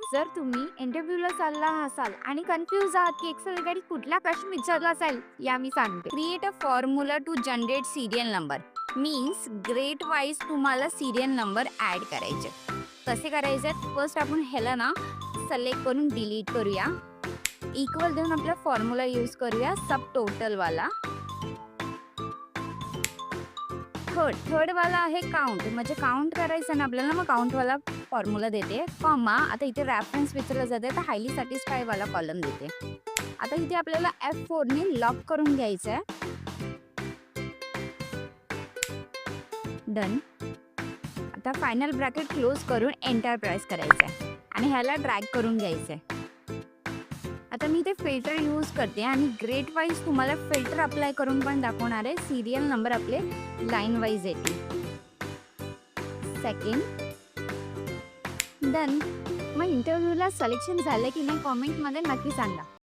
जर तुम्ही इंटरव्ह्यूला चालला असाल आणि कन्फ्यूज आहात की एक्सेल गाडी कुठला प्रश्न विचारला असेल या मी सांगते. Create a formula to generate serial number means grade wise तुम्हाला सिरियल नंबर ॲड करायचे. कसे करायचे? फर्स्ट आपण ह्याला ना सिलेक्ट करून डिलीट करूया. इक्वल देऊन आपला फॉर्म्युला यूज करूया सब टोटलवाला थर्ड थर्ड वाला आहे काउंट म्हणजे काउंट करायचं ना आपल्याला मग काउंटवाला फॉर्म्युला देते. कॉमा आता इथे रेफरन्स विचारलं जाते तर हायली सॅटिस्फाय वाला कॉलम देते. आता इथे आपल्याला एफ फोरने लॉक करून घ्यायचं आहे डन आता फायनल ब्रॅकेट क्लोज करून एंटर करायचं आहे आणि ह्याला ड्रॅग करून घ्यायचं आहे आता मी ते फिल्टर यूज करते आणि ग्रेट वाईज तुम्हाला फिल्टर अप्लाय करून पण दाखवणार आहे. सिरियल नंबर आपले लाईन वाईज येतील. सेकंड डन मग इंटरव्ह्यूला सलेक्शन झालं की नाही कॉमेंटमध्ये नक्की सांगा.